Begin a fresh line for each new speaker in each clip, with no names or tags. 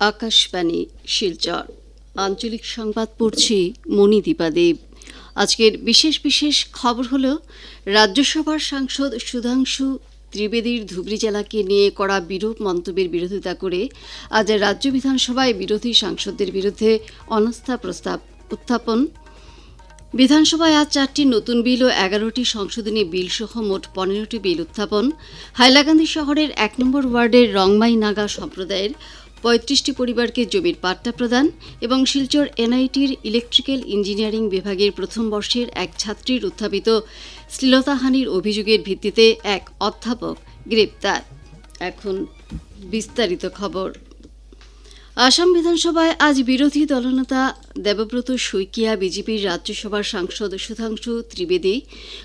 আকাশবাণী, শিলচর। আঞ্চলিক সংবাদ পড়ছি মণিদীপা দেব। আজকের বিশেষ বিশেষ খবর হল, রাজ্যসভার সাংসদ সুধাংশু ত্রিবেদীর ধুবড়ী জেলাকে নিয়ে করা বিরূপ মন্তব্যের বিরোধিতা করে আজ রাজ্য বিধানসভায় বিরোধী সাংসদদের বিরুদ্ধে অনাস্থা প্রস্তাব উত্থাপন। বিধানসভায় আজ চারটি নতুন বিল ও এগারোটি সংশোধনী বিল সহ মোট পনেরোটি বিল উত্থাপন। হাইলাকান্দি শহরের এক নম্বর ওয়ার্ডের রংমাই নাগা সম্প্রদায়ের পঁয়ত্রিশটি পরিবারকে জমির পাট্টা প্রদান এবং শিলচর এনআইটির ইলেকট্রিক্যাল ইঞ্জিনিয়ারিং বিভাগের প্রথম বর্ষের এক ছাত্রীর উত্থাপিত শ্লীলতাহানির অভিযোগের ভিত্তিতে এক অধ্যাপক গ্রেপ্তার। এখন বিস্তারিত খবর। আসাম বিধানসভায় আজ বিরোধী দলনেতা দেবব্রত শইকিয়া বিজেপির রাজ্যসভার সাংসদ সুধাংশু ত্রিবেদী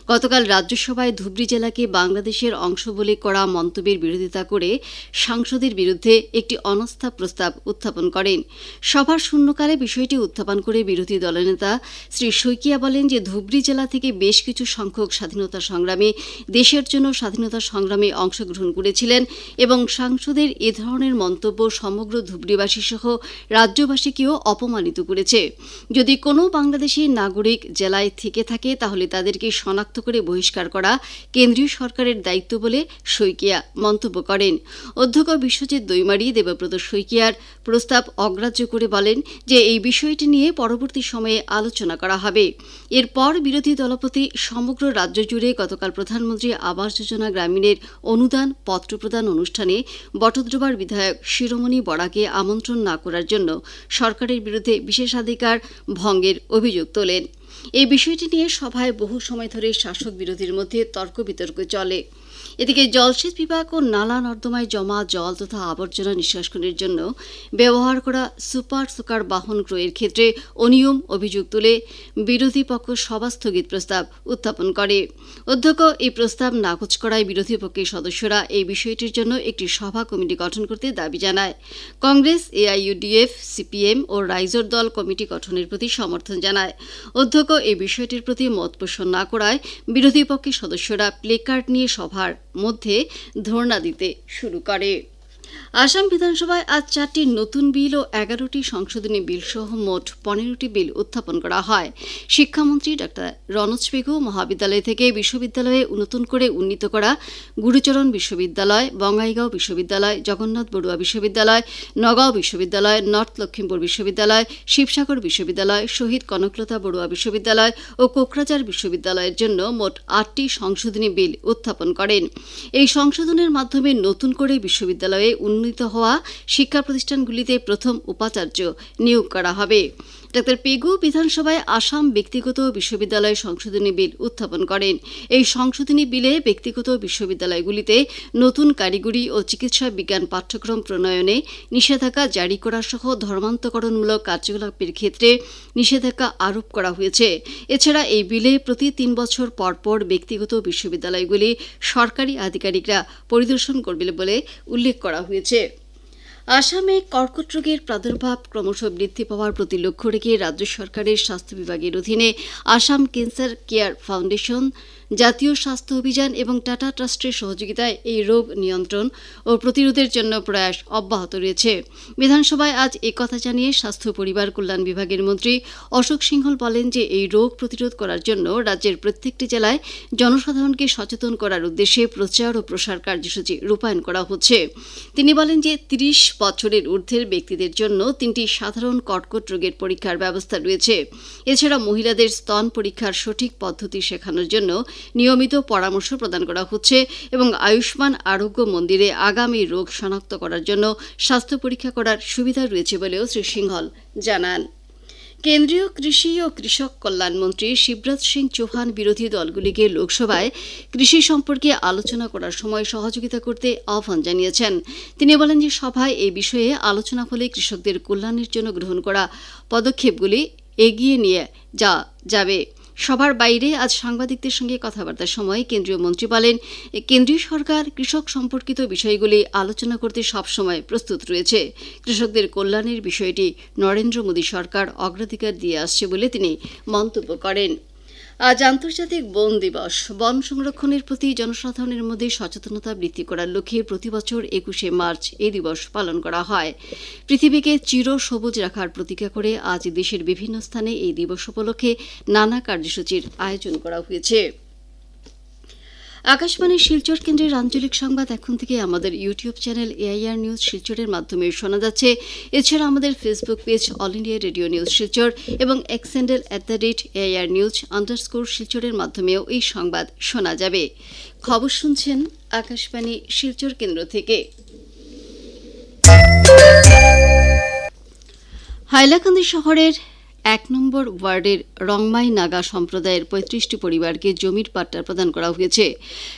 গতকাল রাজ্যসভায় ধুবড়ী জেলাকে বাংলাদেশের অংশ বলে করা মন্তব্যের বিরোধিতা করে সাংসদের বিরুদ্ধে একটি অনাস্থা প্রস্তাব উত্থাপন করেন। সভার শূন্যকালে বিষয়টি উত্থাপন করে বিরোধী দলনেতা শ্রী শইকিয়া বলেন যে, ধুবড়ী জেলা থেকে বেশ কিছু সংখ্যক স্বাধীনতা সংগ্রামী, দেশের জন্য স্বাধীনতা সংগ্রামে অংশগ্রহণ করেছিলেন এবং সাংসদের এ ধরনের মন্তব্য সমগ্র ধুবড়ীবাসী সহ রাজ্যবাসীকেও অপমানিত করেছে। যদি কোনো বাংলাদেশি নাগরিক জেলায় থেকে থাকে, তাহলে তাদেরকে শনাক্ত করে বহিষ্কার করা কেন্দ্রীয় সরকারের দায়িত্ব বলে শইকিয়া মন্তব্য করেন। অধ্যক্ষ বিশ্বজিৎ দৈমারি, দেবব্রত শইকিয়ার প্রস্তাব অগ্রাহ্য করে বলেন যে, এই বিষয়টি নিয়ে পরবর্তী সময়ে আলোচনা করা হবে। এরপর বিরোধী দলপতি সমগ্র রাজ্য জুড়ে গতকাল প্রধানমন্ত্রী আবাস যোজনা গ্রামীণের অনুদান পত্র প্রদান অনুষ্ঠানে বটদ্রবার বিধায়ক শিরোমণি বড়াকে আমন্ত্রণ না করার জন্য সরকারের বিরুদ্ধে বিশেষাধিকার ভঙ্গের অভিযোগ তোলেন। এই বিষয়টি নিয়ে সভায় বহু সময় ধরে শাসক বিরোধীর মধ্যে তর্ক বিতর্ক চলে। এদিকে জলসেচ বিভাগ ও নালা নর্দমায় জমা জল তথা আবর্জনা নিষ্কাশনের জন্য ব্যবহার করা সুপার সুকার বাহন ক্রয়ের ক্ষেত্রে অনিয়ম অভিযোগ তুলে বিরোধী পক্ষ সভা স্থগিত প্রস্তাব উত্থাপন করে। অধ্যক্ষ, এই প্রস্তাব নাকচ করায় বিরোধী পক্ষের সদস্যরা এই বিষয়টির জন্য একটি সভা কমিটি গঠন করতে দাবি জানায়। কংগ্রেস, এআইইউডিএফ, সিপিএম ও রাইজর দল কমিটি গঠনের প্রতি সমর্থন জানায়। অধ্যক্ষ, এই বিষয়টির প্রতি মত পোষণ না করায় বিরোধী পক্ষের সদস্যরা প্লেকার্ড নিয়ে সভার মধ্যে ধর্ণা দিতে শুরু করে। আসাম বিধানসভায় আজ চারটি নতুন বিল ও এগারোটি সংশোধনী বিল সহ মোট পনেরোটি বিল উত্থাপন করা হয়। শিক্ষামন্ত্রী ডাক্তার রনজ পেগু মহাবিদ্যালয় থেকে বিশ্ববিদ্যালয়ে নতুন করে উন্নীত করা গুরুচরণ বিশ্ববিদ্যালয়, বঙ্গাইগাঁও বিশ্ববিদ্যালয়, জগন্নাথ বড়ুয়া বিশ্ববিদ্যালয়, নগাঁও বিশ্ববিদ্যালয়, নর্থ লক্ষ্মীপুর বিশ্ববিদ্যালয়, শিবসাগর বিশ্ববিদ্যালয়, শহীদ কনকলতা বড়ুয়া বিশ্ববিদ্যালয় ও কোকরাঝার বিশ্ববিদ্যালয়ের জন্য মোট আটটি সংশোধনী বিল উত্থাপন করেন। এই সংশোধনের মাধ্যমে নতুন করে বিশ্ববিদ্যালয়ে উন্নীত হওয়া শিক্ষা প্রতিষ্ঠানগুলিতে প্রথম উপাচার্য নিয়োগ করা হবে। ডাক্তার পেগু বিধানসভায় আসাম ব্যক্তিগত বিশ্ববিদ্যালয় সংশোধনী বিল উত্থাপন করেন। এই সংশোধনী বিলে ব্যক্তিগত বিশ্ববিদ্যালয়গুলিতে নতুন কারিগরি ও চিকিৎসা বিজ্ঞান পাঠ্যক্রম প্রণয়নে নিষেধাজ্ঞা জারি করা সহ ধর্মান্তকরণমূলক কার্যকলাপের ক্ষেত্রে নিষেধাজ্ঞা আরোপ করা হয়েছে। এছাড়া এই বিলে প্রতি তিন বছর পর পর ব্যক্তিগত বিশ্ববিদ্যালয়গুলি সরকারি আধিকারিকরা পরিদর্শন করবে বলে উল্লেখ করা হয়েছে। আসামে কর্কট রোগের প্রাদুর্ভাব ক্রমশ বৃদ্ধি পাওয়ার প্রতি লক্ষ্য রেখে রাজ্য সরকারের স্বাস্থ্য বিভাগের অধীনে আসাম ক্যান্সার কেয়ার ফাউন্ডেশন জাতীয় স্বাস্থ্য অভিযান এবং টাটা ট্রাস্টের সহযোগিতায় এই রোগ নিয়ন্ত্রণ ও প্রতিরোধের জন্য প্রয়াস অব্যাহত রয়েছে। বিধানসভায় আজ কথা জানিয়ে স্বাস্থ্য পরিবার কল্যাণ বিভাগের মন্ত্রী অশোক সিংহল বলেন যে, এই রোগ প্রতিরোধ করার জন্য রাজ্যের প্রত্যেকটি জেলায় জনসাধারণকে সচেতন করার উদ্দেশ্যে প্রচার ও প্রসার কার্যসূচি রূপায়ণ করা হচ্ছে। তিনি বলেন যে, তিরিশ বছরের ঊর্ধ্বের ব্যক্তিদের জন্য তিনটি সাধারণ কর্কট রোগের পরীক্ষার ব্যবস্থা রয়েছে। এছাড়া মহিলাদের স্তন পরীক্ষার সঠিক পদ্ধতি শেখানোর জন্য নিয়মিত পরামর্শ প্রদান করা হচ্ছে এবং আয়ুষ্মান আরোগ্য মন্দিরে আগামী রোগ শনাক্ত করার জন্য স্বাস্থ্য পরীক্ষা করার সুবিধা রয়েছে বলেও শ্রী সিংহল জানান। কেন্দ্রীয় কৃষি ও কৃষক কল্যাণ মন্ত্রী শিবরাজ সিং চৌহান বিরোধী দলগুলিকে লোকসভায় কৃষি সম্পর্কে আলোচনা করার সময় সহযোগিতা করতে আহ্বান জানিয়েছেন। তিনি বলেন যে সভায় এই বিষয়ে আলোচনা হলে কৃষকদের কল্যাণের জন্য গ্রহণ করা পদক্ষেপগুলি এগিয়ে নিয়ে যা যাবে। সভার বাইরে আজ সাংবাদিকদের সঙ্গে কথাবার্তার সময় কেন্দ্রীয় মন্ত্রী বলেন, কেন্দ্রীয় সরকার কৃষক সম্পর্কিত বিষয়গুলি আলোচনা করতে সবসময় প্রস্তুত রয়েছে। কৃষকদের কল্যাণের বিষয়টি নরেন্দ্র মোদী সরকার অগ্রাধিকার দিয়ে আসছে বলে তিনি মন্তব্য করেন। আজ আন্তর্জাতিক বন দিবস। বন সংরক্ষণের প্রতি জনসাধারণের মধ্যে সচেতনতা বৃদ্ধি করার লক্ষ্যে প্রতি বছর একুশে মার্চ এই দিবস পালন করা হয়। পৃথিবীকে চির সবুজ রাখার প্রতিজ্ঞা করে আজ দেশের বিভিন্ন স্থানে এই দিবস উপলক্ষে নানা কার্যসূচির আয়োজন করা হয়েছে। আকাশবাণীর শিলচর কেন্দ্রের আঞ্চলিক সংবাদ এখন থেকে আমাদের ইউটিউব চ্যানেল এআইআর নিউজ শিলচরের মাধ্যমে শোনা যাচ্ছে। এছাড়া আমাদের Facebook page all India radio news Silchar এবং X handle at the rate AIR news underscore শিলচরের মাধ্যমেও এই সংবাদ শোনা যাবে। খবর শুনছেন আকাশবাণী শিলচর কেন্দ্র থেকে। হাইলাকান্দি শহরের এক নম্বর ওয়ার্ডের রংমাই নাগা সম্প্রদায়ের পঁয়ত্রিশটি পরিবারকে জমির পাট্টা প্রদান করা হয়েছে।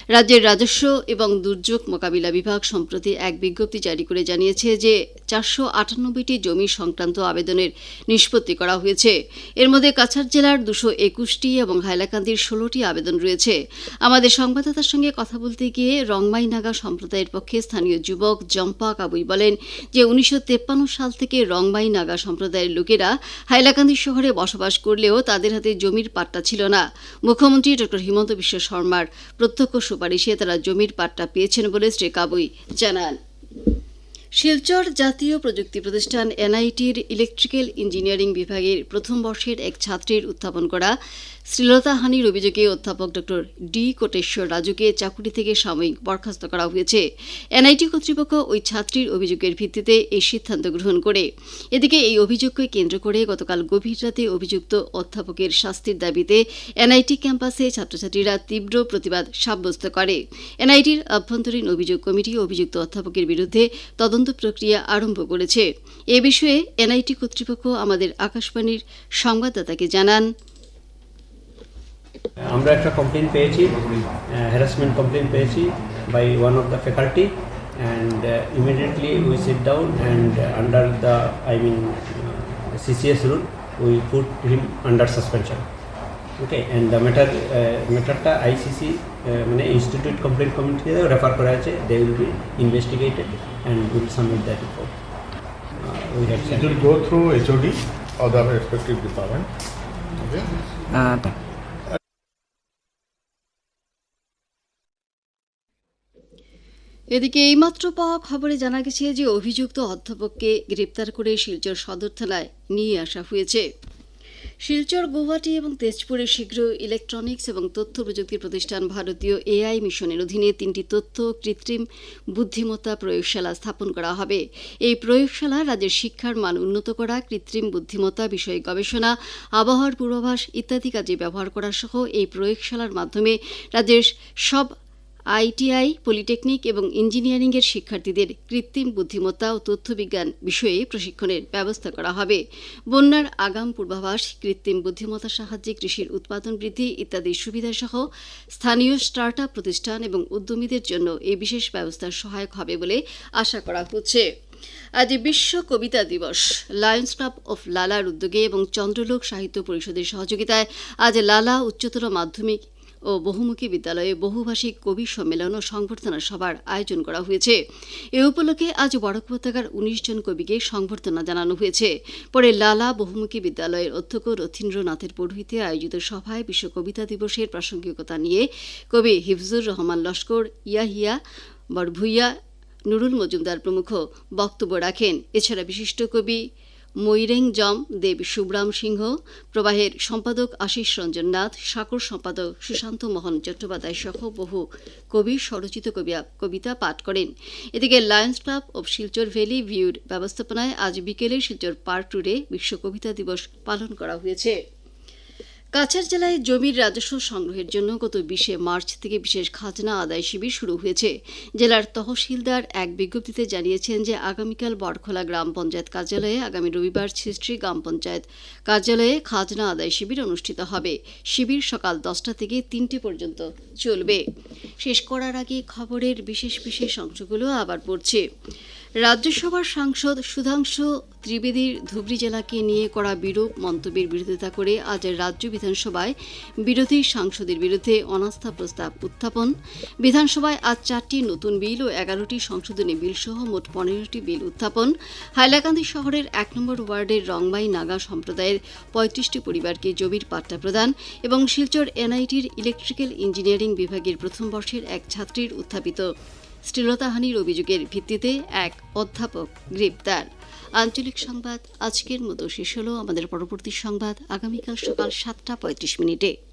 রাজ্যের রাজস্ব এবং দুর্যোগ মোকাবিলা বিভাগ সম্প্রতি এক বিজ্ঞপ্তি জারি করে জানিয়েছে যে চারশো আটানব্বইটি জমি সংক্রান্ত আবেদনের নিষ্পত্তি করা হয়েছে। এর মধ্যে কাছাড় জেলার দুশো একুশটি এবং হাইলাকান্দির ষোলোটি আবেদন রয়েছে। আমাদের সংবাদদাতার সঙ্গে কথা বলতে গিয়ে রংমাই নাগা সম্প্রদায়ের পক্ষে স্থানীয় যুবক জম্পা কাবুই বলেন যে উনিশশো সাল থেকে রংমাই নাগা সম্প্রদায়ের লোকেরা হাইলাকান্দি শহরে বসবাস করলেও তাদের হাতে জমির পাট্টা ছিল না। মুখ্যমন্ত্রী ডক্টর হিমন্ত বিশ্ব শর্মার প্রত্যক্ষ সুপারিশে তারা জমির পাট্টা পেয়েছেন বলে শ্রী কাবুই জানান। শিলচর জাতীয় প্রযুক্তি প্রতিষ্ঠান এনআইটির ইলেকট্রিক্যাল ইঞ্জিনিয়ারিং বিভাগের প্রথম বর্ষের এক ছাত্রীর উত্থাপন করা শ্লীলতাহানির অভিযোগে অধ্যাপক ড ডি কোটেশ্বর রাজুকে চাকুরি থেকে সাময়িক বরখাস্ত করা হয়েছে। এনআইটি কর্তৃপক্ষ ওই ছাত্রীর অভিযোগের ভিত্তিতে এই সিদ্ধান্ত গ্রহণ করে। এদিকে এই অভিযোগকে কেন্দ্র করে গতকাল গভীর রাতে অভিযুক্ত অধ্যাপকের শাস্তির দাবিতে এনআইটি ক্যাম্পাসে ছাত্রছাত্রীরা তীব্র প্রতিবাদ সাব্যস্ত করে। এনআইটির আভ্যন্তরীণ অভিযোগ কমিটি অভিযুক্ত অধ্যাপকের বিরুদ্ধে তদন্ত প্রক্রিয়া আরম্ভ করেছে। এ বিষয়ে এনআইটি কর্তৃপক্ষ আমাদের আকাশবাণীর সংবাদদাতাকে জানান।
আমরা একটা কমপ্লেন পেয়েছি হ্যারাসমেন্ট কমপ্লেন পেয়েছি by one of the faculty and immediately we sit down and under the I mean CCS rule we put him under suspension okay and the matter ম্যাটারটা ICC মানে institute complain কমিটিতে refer করা আছে they will be investigated and will submit that report we have
It will go through HOD or the respective department. Okay.
Uh,
এদিকে এইমাত্র পাওয়া খবরে জানা গেছে যে অভিযুক্ত অধ্যাপককে গ্রেপ্তার করে শিলচর সদর থানায় নিয়ে আসা হয়েছে শিলচর, গুয়াহাটি এবং তেজপুরে শীঘ্র ইলেকট্রনিক্স এবং তথ্য প্রযুক্তি প্রতিষ্ঠান ভারতীয় এআই মিশনের অধীনে তিনটি তথ্য, কৃত্রিম বুদ্ধিমত্তা প্রয়োগশালা স্থাপন করা হবে। এই প্রয়োগশালা রাজ্যের শিক্ষার মান উন্নত করা, কৃত্রিম বুদ্ধিমত্তা বিষয়ে গবেষণা, আবহাওয়ার পূর্বাভাস ইত্যাদি কাজে ব্যবহার করা সহ এই প্রয়োগশালার মাধ্যমে রাজ্যের সব আইটিআই, পলিটেকনিক এবং ইঞ্জিনিয়ারিংয়ের শিক্ষার্থীদের কৃত্রিম বুদ্ধিমত্তা ও তথ্যবিজ্ঞান বিষয়ে প্রশিক্ষণের ব্যবস্থা করা হবে। বন্যার আগাম পূর্বাভাস, কৃত্রিম বুদ্ধিমত্তার সাহায্যে কৃষির উৎপাদন বৃদ্ধি ইত্যাদি সুবিধাসহ স্থানীয় স্টার্ট প্রতিষ্ঠান এবং উদ্যমীদের জন্য এই বিশেষ ব্যবস্থা সহায়ক হবে বলে আশা করা হচ্ছে। আজ বিশ্ব কবিতা দিবস। লায়ন্স ক্লাব অফ লালার উদ্যোগে এবং চন্দ্রলোক সাহিত্য পরিষদের সহযোগিতায় আজ লালা উচ্চতর মাধ্যমিক ও বহুমুখী বিদ্যালয়ে বহুভাষিক কবি সম্মেলন ও সংবর্ধনা সভার আয়োজন করা হয়েছে। এ উপলক্ষে আজ বড় উপত্যকার উনিশ জন কবিকে সংবর্ধনা জানানো হয়েছে। পরে লালা বহুমুখী বিদ্যালয়ের অধ্যক্ষ রথীন্দ্রনাথের পৌরহিতে আয়োজিত সভায় বিশ্ব কবিতা দিবসের প্রাসঙ্গিকতা নিয়ে কবি হিফজুর রহমান লস্কর, ইয়াহিয়া বরভুইয়া, নুরুল মজুমদার প্রমুখ বক্তব্য রাখেন। এছাড়া বিশিষ্ট কবি মৈরেং জম, দেব সুব্রাম সিংহ, প্রবাহের সম্পাদক আশিস রঞ্জন নাথ, সাকর সম্পাদক সুশান্ত মোহন চট্টোপাধ্যায় সহ বহু কবি, স্বরচিত কবিতা পাঠ করেন। এদিকে Lions club of Silchar valley ভিউর ব্যবস্থাপনায় আজ বিকেলে শিলচর পার্ক টুরে বিশ্ব কবিতা দিবস পালন করা হয়েছে। কাছাড় জেলায় জমির রাজস্ব সংগ্রহের জন্য গত বিশে মার্চ থেকে বিশেষ খাজনা আদায় শিবির শুরু হয়েছে। জেলার তহসিলদার এক বিজ্ঞপ্তিতে জানিয়েছেন যে আগামীকাল বড়খোলা গ্রাম পঞ্চায়েত কার্যালয়ে আগামী রবিবার ছিস্ট্রি গ্রাম পঞ্চায়েত কার্যালয়ে খাজনা আদায় শিবির অনুষ্ঠিত হবে। শিবির সকাল দশটা থেকে তিনটে পর্যন্ত চলবে। শেষ করার আগে খবরের বিশেষ বিশেষ অংশগুলো আবার পড়ছে। রাজ্যসভার সাংসদ সুধাংশু ত্রিবেদীর ধুবড়ী জেলাকে নিয়ে করা বিরূপ মন্তব্যের বিরোধিতা করে আজ রাজ্য বিধানসভায় বিরোধী সাংসদের বিরুদ্ধে অনাস্থা প্রস্তাব উত্থাপন। বিধানসভায় আজ চারটি নতুন বিল ও এগারোটি সংশোধনী বিল সহ মোট পনেরোটি বিল উত্থাপন। হাইলাকান্দি শহরের এক নম্বর ওয়ার্ডের রংবাই নাগা সম্প্রদায়ের পঁয়ত্রিশটি পরিবারকে জমির পাট্টা প্রদান এবং শিলচর এনআইটির ইলেকট্রিক্যাল ইঞ্জিনিয়ারিং বিভাগের প্রথম বর্ষের এক ছাত্রীর উত্থাপিত। শ্লীলতাহানির অভিযোগের ভিত্তিতে এক অধ্যাপক গ্রেপ্তার। আঞ্চলিক সংবাদ, আজকের মতো শেষ হলো আমাদের পরবর্তী সংবাদ। আগামীকাল সকাল সাতটা পঁয়ত্রিশ মিনিটে।